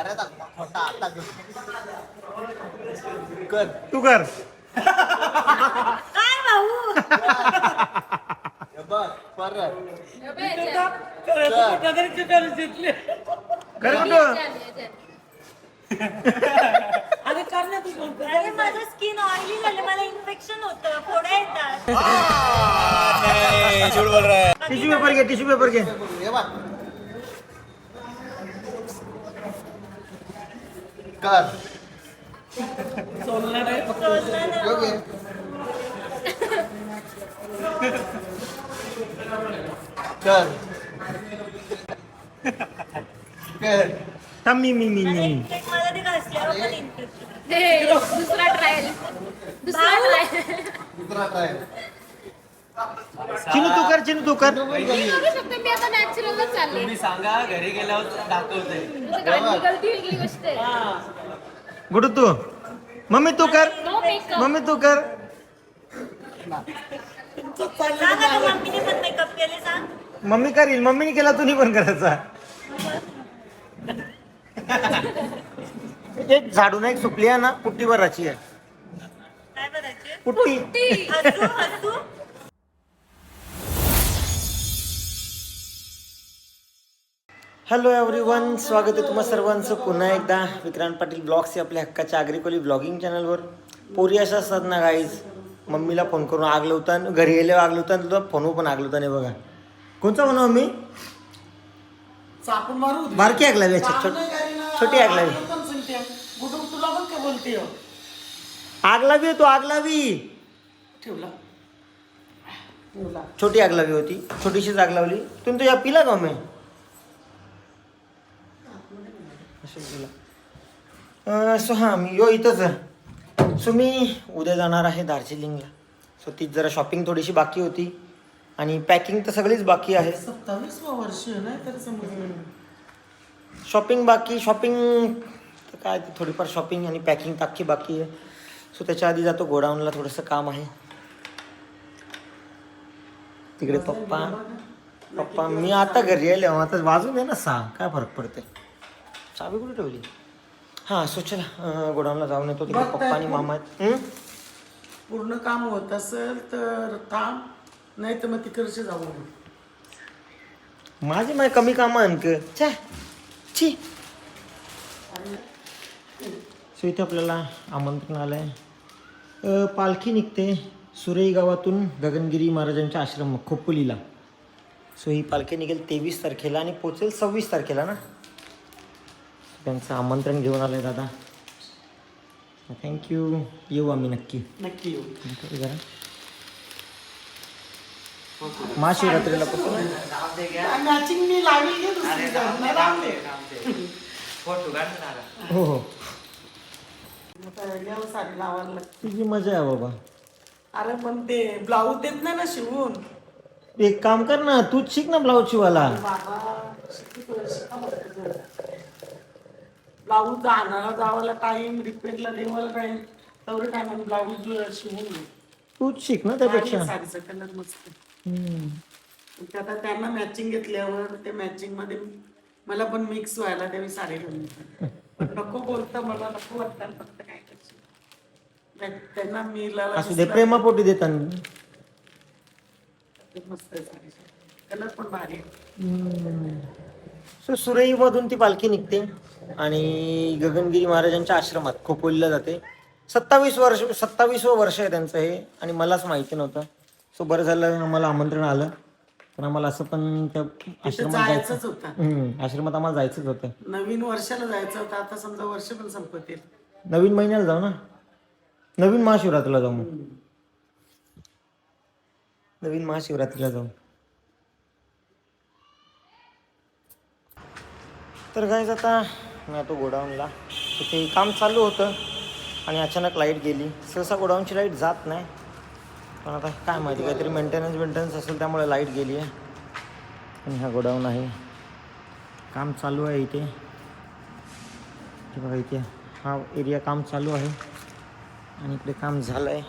अरे दाखवा, खोटा आता घेऊ. कर. तू कर. काय भाऊ? बघ परत. कर कुठं? अरे माझं स्किन ऑइली झालं. मला इन्फेक्शन होतं. फोड्या येतात. टिश्यू पेपर घे टिश्यू पेपर घे. हे बघ. कर सोडलं ना. ह्यो घे. कर कर थांब मी मी मी मला मी इन्फेक्ट मला ते घासल्यावर पण इन्फेक्शन हे दुसरा ट्रायल दुसरा ट्रायल दुसरा ट्राय चिनू तू कर चिनू तू कर बघू शकतो मी आता नॅचरलच चालले तुम्ही सांगा घरी गेल्यावर दाखवते गलती वेगळी गोष्ट आहे? गुडू तू. मम्मी तू कर नो मेकअप मम्मी तू कर सांग आता मम्मीने पण मेकअप केले सांग. मम्मी करील मम्मीने केला तुम्ही पण करायचा. एक झाडून एक सुकली आहे ना पुट्टी भराची आहे. काय करायचे पुट्टी. हसू हसू. हॅलो एव्हरीवन स्वागत आहे तुम्हा सर्वांचं. पुन्हा एकदा विक्रांत पाटील ब्लॉग्स या आपल्या हक्काच्या आग्रिकोली ब्लॉगिंग चॅनलवर. पोरी अशा असतात ना गाईज मम्मीला फोन करून आग लावता घरी गेल्यावर आग लावता तुला फोनवर पण आग नाही बघा. कोणचा म्हणा मम्मी? चापून मारू बारकी आग अच्छा छोट छोटी आग लावी बोलते हो? आग लावी तू आग लावी ठेवला. छोटी आग लावी होती. छोटीशीच आग लावली तुम्ही तुझ्या पिला का सो हां मी यो इथंच सो मी उद्या जाणार आहे दार्जिलिंगला. सो तीच जरा शॉपिंग थोडीशी बाकी होती. आणि पॅकिंग तर सगळीच बाकी आहे. सत्तावीसवा वर्ष शॉपिंग बाकी शॉपिंग तर काय ते थोडीफार शॉपिंग आणि पॅकिंग टाकी बाकी आहे. सो त्याच्या आधी जातो गोडाऊनला थोडंसं काम आहे. तिकडे पप्पा. पप्पा मी आता घरी आले आता वाजून दे ना सहा. काय फरक पडते चावी कुठे ठेवली? हां सो चला अं, गोडाऊनला जाऊन येतो तिकडे. बघ, पप्पा आणि मामा आहेत. हं? पूर्ण काम होत असेल तर थांब नाही तर मग तिकडचे जाऊ. माझे माझे कमी कामं आणक छा छी. सो इथे आपल्याला आमंत्रण आलं आहे पालखी निघते. सुरई गावातून गगनगिरी महाराजांच्या आश्रम खोपोलीला. सो ही पालखी निघेल तेवीस तारखेला आणि पोचेल सव्वीस तारखेला ना? त्यांचं आमंत्रण घेऊन आलं आहे दादा थँक्यू येऊ आम्ही नक्की. नक्की येऊ. जरा. महाशिवरात्रीला मॅचिंग मी हो हो. साडी लावायला. लागते तुझी मजा आहे बाबा. अरे पण ते ब्लाऊज देत नाही ना शिवून. एक काम कर ना तूच शिक ना ब्लाऊज शिवायला. बाबा ब्लाऊज आणायला जावायला टाइम रिपेअरला देवायला टाइम तेवढं टाइम ब्लाऊज शिवून घे. तूच शिक ना त्यापेक्षा. साडीचा कलर मस्त. ते आता त्यांना मॅचिंग घेतल्यावर ते मॅचिंगमध्ये मला पण मिक्स व्हायला त्यावेळी साडी घालून नको बोलता मला नको वाटतं फक्त काय करशील. त्यांना मी असू दे प्रेमापोटी देताना मस्त साडी. कलर पण भारी आहे. सो सुरईमधून ती पालखी निघते. आणि गगनगिरी महाराजांच्या आश्रमात खोपोलीला जाते. सत्तावीस वर्ष सत्तावीसवं वर्ष आहे त्यांचं हे आणि मलाच माहिती नव्हतं. सो बरं झालं आम्हाला आमंत्रण आलं. पण आम्हाला असं पण त्या आश्रमात जायचं जायचंच होतं. हम्म, आश्रमात आम्हाला जायचंच होतं. नवीन वर्षाला जायचं होतं आता समजा वर्ष पण संपत येईल. नवीन महिन्याला जाऊ ना? नवीन महाशिवरात्रीला जाऊ मग. नवीन महाशिवरात्रीला जाऊ. तर काय आता मी आता गोडाऊनला. तिथे काम चालू होतं आणि अचानक लाइट गेली. सहसा गोडाऊनची लाइट जात नाही. पण आता काय माहिती काहीतरी मेंटेनन्स मेंटेनन्स असेल त्यामुळे लाइट गेली आहे. आणि हा गोडाऊन आहे. काम चालू आहे इथे. बघा इथे हा एरिया काम चालू आहे. आणि इकडे काम झालं आहे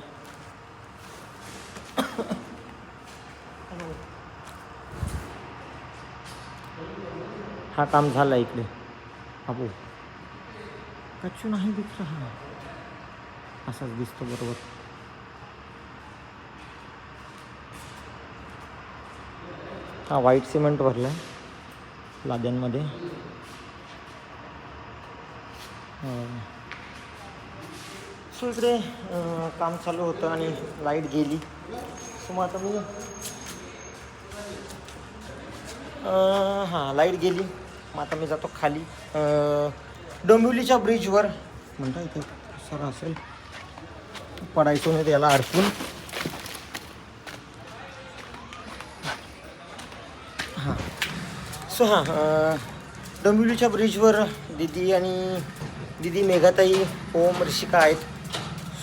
हा काम झालं आहे इकडे. अबो कच्चू नाही दिख रहा असाच दिसतो बरोबर. हा व्हाईट सिमेंट भरलाय लाद्यांमध्ये. सो इकडे काम चालू होतं आणि लाइट गेली. सो मग आता मी हां लाइट गेली. मग आता मी जातो खाली डोंबिवलीच्या ब्रिजवर. म्हणता इथे सर असेल. पडायचो नाही त्याला अडकून. हां. सो हां डोंबिवलीच्या ब्रिजवर दिदी आणि दिदी मेघाताई ओम ऋषिका आहेत.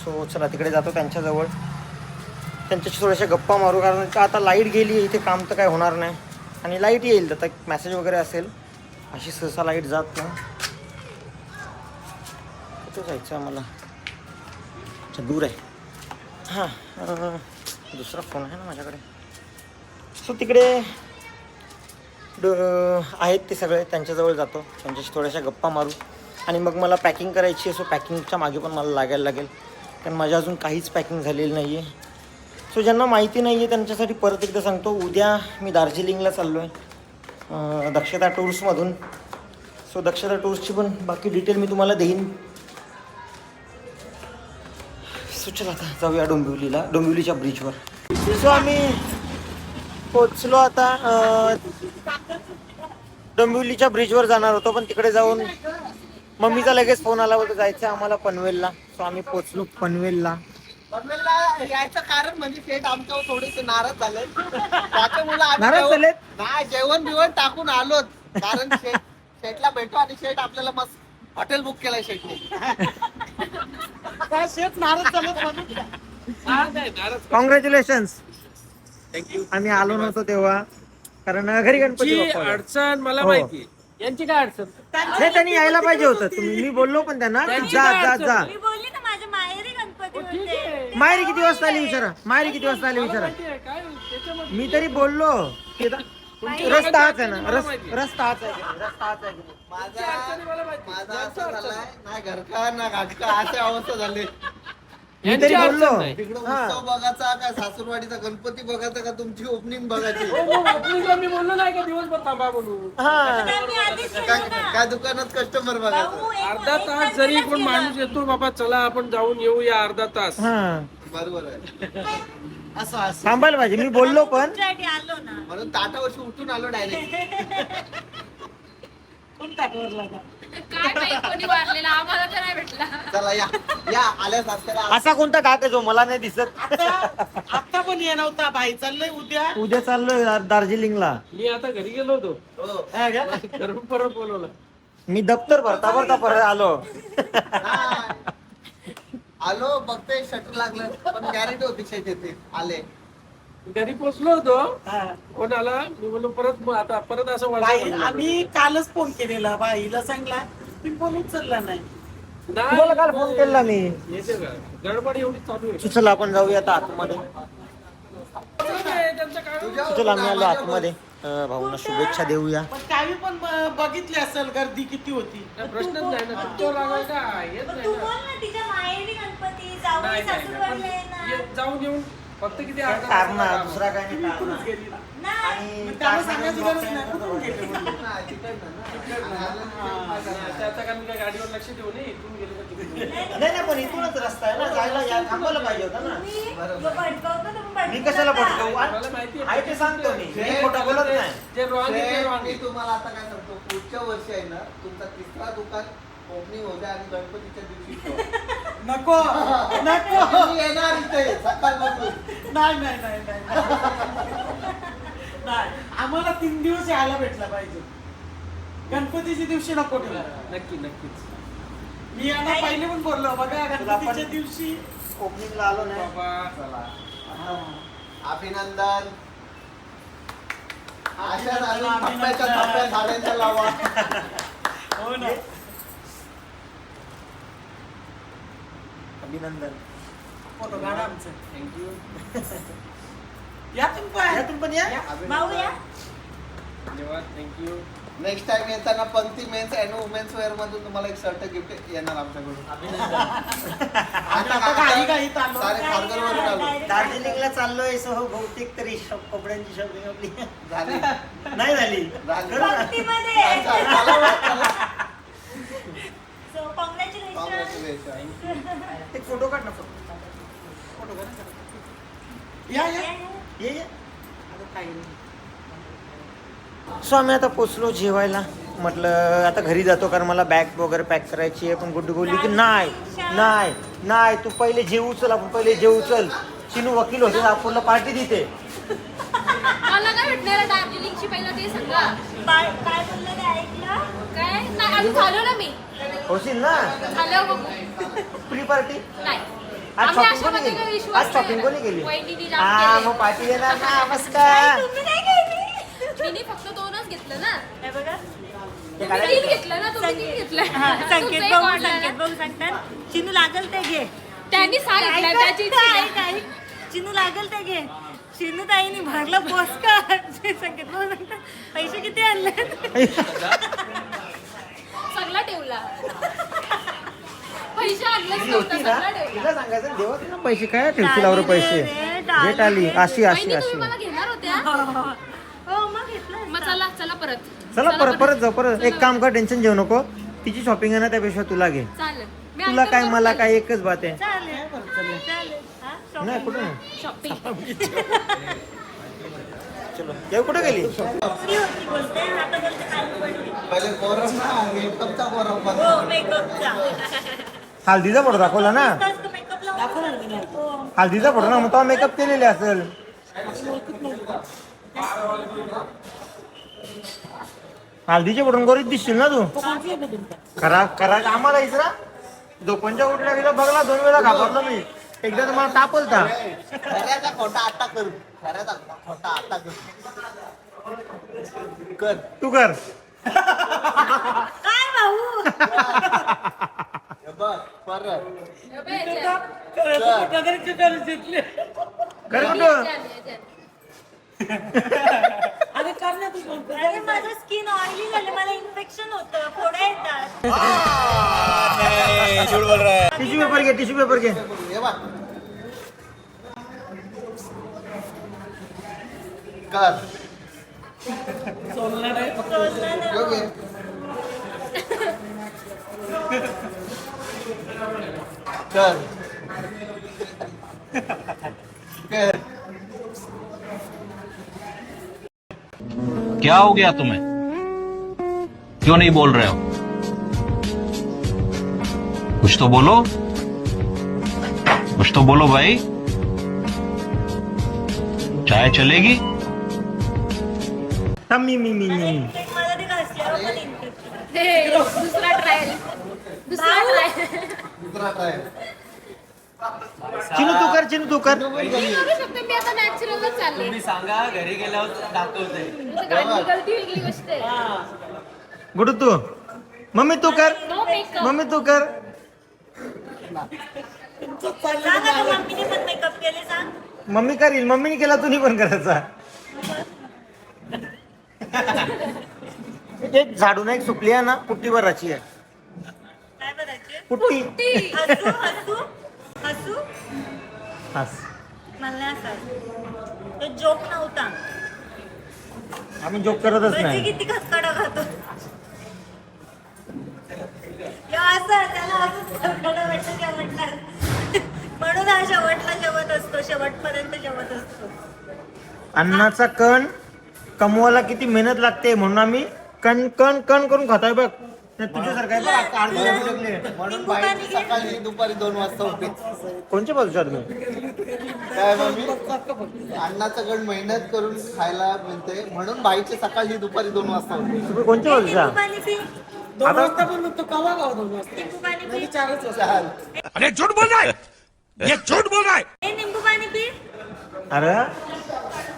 सो चला तिकडे जातो त्यांच्याजवळ. त्यांच्याशी थोड्याशा गप्पा मारू कारण आता लाइट गेली इथे काम तर काय होणार नाही. आणि लाइट येईल तर मॅसेज वगैरे असेल. अशी सहसा लाइट जात ना कुठे जायचं आहे मला अच्छा दूर आहे. हां दुसरा फोन आहे ना माझ्याकडे. सो तिकडे ड आहेत ते सगळे त्यांच्याजवळ जातो. त्यांच्याशी थोड्याशा गप्पा मारू. आणि मग मला पॅकिंग करायची आहे सो पॅकिंगच्या मागे पण मला लागायला लागेल. कारण माझ्या अजून काहीच पॅकिंग झालेली नाही आहे सो ज्यांना माहिती नाही आहे त्यांच्यासाठी परत एकदा सांगतो. उद्या मी दार्जिलिंगला चाललो आहे दक्षता टूर्समधून सो दक्षता टूर्सची पण बाकी डिटेल मी तुम्हाला देईन. सो चला आता जाऊया डोंबिवलीला डोंबिवलीच्या ब्रिजवर सो आम्ही पोचलो आता डोंबिवलीच्या ब्रिजवर जाणार होतो पण तिकडे जाऊन मम्मीचा लगेच फोन आला होता जायचं आम्हाला पनवेलला. सो आम्ही पोचलो पनवेलला. यायचं कारण म्हणजे शेठ आमच्यावर थोडेसे नाराज झाले. त्याच्यामुळे आम्ही नाराज जेवण- झालेत? नाही जेवण बिवण टाकून आलोच कारण शेठ शेठला भेटू आणि शेठ आपल्याला मस्त हॉटेल बुक केलंय शेठने काय शेत नाराज झालं म्हणून. कॉंग्रॅच्युलेशन्स आम्ही आलो नव्हतो तेव्हा. कारण घरी गणपती ची बाप्पा होते. अडचण मला हो. माहिती यांची काय अडचण? नाही त्यांनी यायला पाहिजे होतं. तुम्ही मी बोललो पण त्यांना. की त्यांची जा काय जा अडचण? जा. मी बोलली ना मायरी किती वाजता आली विचारा. मायरी किती वाजता आली विचारा. मी तरी बोललो. की आता- रस्ता हाच आहे ना. रस- रस्ता हाच आहे. रस्ता हाच आहे. माझा माझा असं झालाय. ना घरका ना घाटका अशी अवस्था झाली. मी यांची तरी अडचण बोललो. नाही. तिकडं हा. उत्सव बघायचा का सासूरवाडीचा गणपती बघायचा का तुमची ओपनिंग बघायची? हो, ला मी बोललो नाही का दिवसभर थांबा हा. आधीच काय गेलो ना. काय दुकानात कस्टमर भाऊ, एक- अर्धा तास जरी कोण. माणूस येतो बाबा चला आपण जाऊन येऊया अर्धा तास. हा. बरोबर आहे. असं असं. थांबायला पाहिजे. मी बोललो पण. तुमच्यासाठी आलो ना. म्हणून ताटावरशी उठून आलो डायरेक्ट कोण टाकवर लागा काय माहीत कोणी मारलेला आम्हाला तर नाही भेटला. चला या. या आल्यासारख्याला असा कोणता घाट आहे जो मला नाही दिसत? आता आता पण ये नव्हता भाई चाललंय उद्या. उद्या चाललोय दार- दार्जिलिंगला. मी आता घरी गेलो होतो. हो. हा का? घरून परत बोलवलं. मी दप्तर भरता भरता परत आलो. आलो बघते शटर लागलं पण गॅरंटी होती शेट येते. आले. घरी पोचलो होतो. हा. कोण आला मी बोललो परत मग आता परत असं बाई बोललो. आम्ही कालच फोन केलेला. बाईला सांगला तुम्ही फोन उचलला नाही. नाही, तुम्हाला काल फोन केला मी. येते का गडबड एवढी चालू आहे. चला आपण जाऊया आता आतमध्ये. त्यांचं काय चला आम्ही आलो आतमध्ये. अं, भाऊंना शुभेच्छा देऊया. पण काही पण ब- बघितली असेल गर्दी किती होती. प्रश्नच नाही ना. रागावं का? येत नाही तू ना बोल ना तिच्या माहेरी गणपती जाऊ नाही, नाही, सासूरवाडीला नाही. येणार. ये- जाऊन येऊन फक्त किती कारण. दुसरा काय नाही आणि त्याला सांगायची गरज नाही. कुठून गेले? म्हणून. नाही, त्याचं काय मी काय गाडीवर लक्ष ठेवू नये? इथून गेलो. नाही नाही. पण इथूनच रस्ता आहे ना. जायला या थांबायला पाहिजे होता ना. मी कशाला. भटकवू आ- मला माहिती आहे ते सांगतो मी. मी खोटं बोलत नाही. जे रॉंग मी. तुम्हाला आता काय सांगतो पुढच्या वर्षी आहे ना तुमचा तिसरा दुकान ओपनिंग होते आणि गणपतीच्या दिवशी. नको नको. मी येणार इथे सकाळपासून. नाही नाही नाही नाही नाही. आम्हाला तीन दिवस यायला भेटला पाहिजे. गणपतीच्या दिवशी नको ठेवा. नक्की नक्कीच. मी यांना पहिले पण बोललो बघा गणपतीच्या दिवशी. ओपनिंगला आलो नाही. बाबा अभिनंदन. थप्प्याच्या थप्प्या झाडांच्या लावा. हो ना. अभिनंदन. फोटो काढा आमचं. थँक्यू या तुम्ही पण. यातून पण या? भाऊ या. धन्यवाद. थँक्यू नेक्स्ट टाइम येताना Pankti men's and women's wear मधून तुम्हाला एक शर्ट गिफ्ट येणार आमच्याकडून. दार्जिलिंगला चाललोय सो बहुतेक तरी शॉप कपड्यांची शॉपिंग आपली. झाली. नाही झाली झाली. करू ना? भक्तीमध्ये अच्छा, चला बरं, चला. So congratulation Congratulations. एक फोटो काढ ना फोटो या या. ये ये. सो आम्ही आता पोचलो जेवायला. म्हटलं आता घरी जातो कारण मला बॅग वगैरे पॅक करायची आहे पण गुड्डू बोलली की नाही नाही नाही तू पहिले जेवू चल आपण पहिले जेवू चल चिनू वकील होते नागपूरला पार्टी देते. मला काय भेटणार दार्जिलिंगची पहिलं ते सांगा. काय काय बोललं काय? नाही अजून झालो ना मी. होशील ना? बघू. Pre party? नाही. आज आम्ही शॉपिंग कोणी अशामध्ये काही केली? विश्वास आज शॉपिंग नाही कोणी. केली? वहिनीने जाम हा. मग पार्टी देणार ना नमस्कार तुम्ही नाही गेली मी फक्त दोनच घेतलं ना. हे बघा. तुम्ही तीन घेतलं ना तुम्ही तीन घेतलं. हा, संकेत तुमचं एक भाऊ order संकेत. भाऊ सांगतात. चिनू लागल ते घे. त्यांनी सांगितलं ऐक, त्याची इच्छा ऐक, ऐक. चिनू लागल ते घे. चिनू ताईने भरलं का संकेत भाऊ सांगतात. पैसे किती आणले सगळा ठेवला. पैसे आणलेच ती नव्हता होती ना? सगळा ठेवला. तिला सांगायचं देवा तिला पैसे काय ठेवतील पैसे. भेट आली अशी अशी अशी. तुम्ही मला घेणार होत्या? हो मग घेतलं मग चला चला परत. चला परत परत जाऊ परत. एक काम कर टेन्शन घेऊ नको. तिची शॉपिंग आहे ना त्यापेक्षा तुला घे. चालेल. मी तुला काय मला. काय एकच बात आहे. चालेल चालेल. हा, shopping. नाही कुठं? नाही शॉपिंग चलो. येऊ कुठे गेली? हळदीचा हल्दीचा फोटो दाखवला ना? हल्दीचा फोटो ना मग तो मेकअप केलेले असेल. हल्दीच्या फोटो गोरीत दिसशील ना तू? खरा खरा आम्हाला इसरा दोपनच्या उठल्या गेला बघला दोन वेळा घाबरलो मी. एकदा तर मला तापलता खऱ्याचा खोटा आता करू. खऱ्याचा खोटा आता करू. कर. तू कर. काय भाऊ? हे बघ परत. वगैरे जिंकले कर कुठं? अरे कर ना तू पण. अरे माझं स्किन ऑइली झालं. मला इन्फेक्शन होतं. येतात. टिश्यू पेपर घे टिश्यू पेपर घे. कर. कर कर क्या हो गया तुम्हें? क्यों नहीं बोल रहे हो? कुछ तो बोलो। कुछ तो बोलो भाई। चाय चलेगी? मी मी मी मी। दुसरा ट्रायल दुसरा ट्रायल चिनू तू कर चिनू तू कर। मी करू शकते मी आता नॅचरलच चालले। तुम्ही सांगा घरी गेल्यावर दाखवते गाडी गलती वेगळी गोष्ट आहे. गुडू तू। मम्मी तू कर। मम्मी तू कर। मम्मीने पण मेकअप केले सांग मम्मी करील मम्मीने केला तुम्ही पण करायचा ते झाडून एक सुकली आहे ना पुट्टी भराची आहे. काय पुट्टी. हसू हसू हसू. हास. मला नाही हसायचं. तो जोक नव्हता. आम्ही जोक करतच म्हणजे नाही. किती खसकडा खातो ह्यो असं त्याला वाटतं म्हणून हा शेवटला जेवत असतो शेवटपर्यंत जेवत असतो. अन्नाचा कण कमवायला किती मेहनत लागते म्हणून आम्ही कण कण कण करून खाताय बघ. नाही तुझ्यासारखं आहे बघ, अर्धे जण टाकले. म्हणून बाई. सकाळी दुपारी दोन वाजता उठते. कोणचे बोलतो तुम्ही काय मम्मी अन्नाचं गण मेहनत करून खायला मिळते म्हणून बाईचे सकाळी दुपारी दोन वाजता उठते. तुम्ही कोणचे निंबू बोलता पाणी पी दोन आता- वाजता पण म्हणतो कवा गाव दोन वाजता निंबू पाणी पी म्हणजे चारच वाजता. चाल. ए निंबू पाणी पी अरे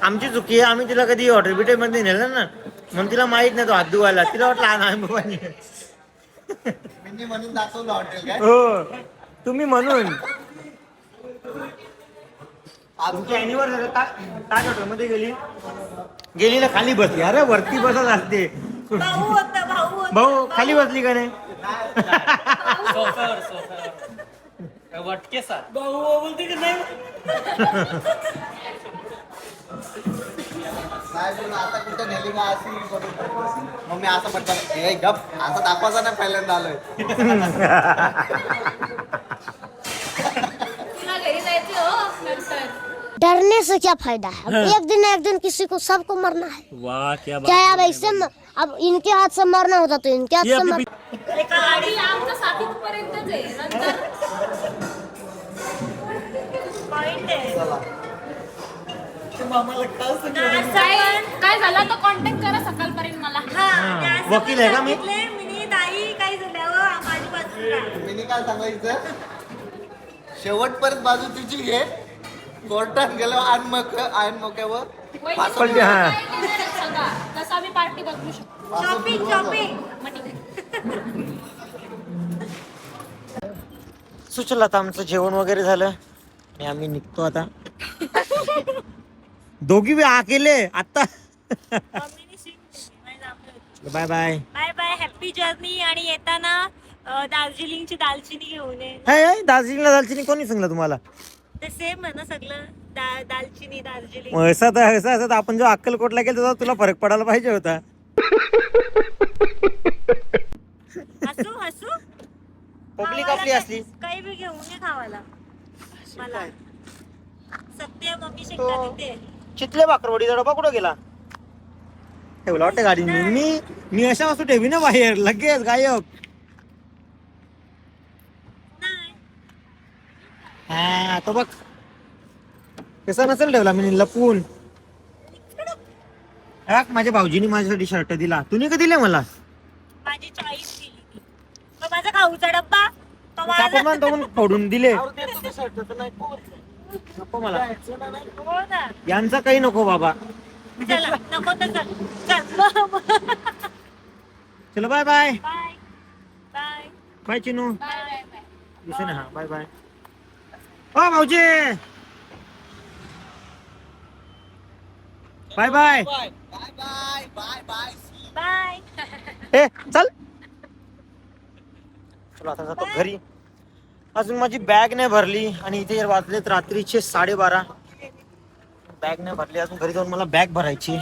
आमची चुकी आहे. आम्ही तिला कधी हॉटेल बिटेल मध्ये नेलं ना म्हणून तिला माहीत नाही तो हात धुवायला तिला वाटलं हा बाबा मी म्हणून दाखवलं हॉटेल काय? हो तुम्ही म्हणून. आज तुमची अॅनिव्हर्सरी ताज हॉटेल मध्ये गेली. गेली ना खाली बसली. अरे वरती बसत असते. भाऊ होता भाऊ होता. भाऊ खाली बसली का नाही? सोफ्यावर सोफ्यावर वटके साथ भाऊ भाऊ बोलते की नाही? आता कुठे नेली का अशी. मग मी असं म्हटलं हे गप असं दाखवायचं नाही पहिल्यांदा आलोय. डरने से क्या फायदा है. एक दिन एक दिन किसी को सबको मरना है। वाह क्या क्या है। अब ऐसे अब इनके हाथ से मरना होता तो इनके हाथ से मर? काय काय झालं? तर कॉन्टॅक्ट करा सकाळपर्यंत मला. हा वकील आहे का मी? मिनी ताई काही झाल्यावर माझी बाजू राहा. मी काय सांगायचं? शेवटपर्यंत बाजू तिची घे. कोर्टात गेलो आण मग आण मोक्यावर फासं पण ते- हा. आम्ही पार्टी बदलू शकतो. शॉपिंग शॉपिंग मग ठीक आहे. सुचलं आता आमचं जेवण वगैरे झालं. आणि आम्ही निघतो आता. दोघी बी आकेले आता bye bye. Bye bye happy journey आणि येताना अं, दार्जिलिंगची दालचिनी घेऊन ये. हे दार्जिलिंगला दालचिनी कोणी सांगलं तुम्हाला? ते सेम आहे ना सगळं. दा- दालचिनी दार्जिलिंग. मग असं तर असं असं तर आपण जो अक्कलकोटला गेलो तेव्हा तुला फरक पडायला पाहिजे होता. हसू हसू. पब्लिक आपली असली. काही बी घेऊन ये खावाला मला. सत्य मम्मी तो- तिथे चितले बाकरवडीचा डबा कुठं गेला. ठेवला वाटतं गाडी मी मी अशा वस्तू ठेवी ना बाहेर. लगेच गायब नाही हा तो बघ. कसा नसेल ठेवला मी लपून. हा, माझ्या भाऊजीने माझ्यासाठी शर्ट दिला. तुम्ही का दिले मला? माझी चॉईस केली ती. तो माझा खाऊचा डब्बा? तो माझा फोडून दिले. आवर देतो ते शर्ट तर नाही पोहोचलं. नको मला. हो ना. यांचा काही नको बाबा. चला नको तर चल. चल. चलो bye bye. Bye. Bye bye Chinu. Bye bye bye. दिसे ना हा बाय बाय ओ भाऊजी! Bye bye! Bye. Bye bye bye bye ए चल! चलो आता जातो घरी. अजून माझी बॅग नाही भरली आणि इथे वाजलेत रात्रीचे साडेबारा. बॅग नाही भरली अजून घरी जाऊन मला बॅग भरायची.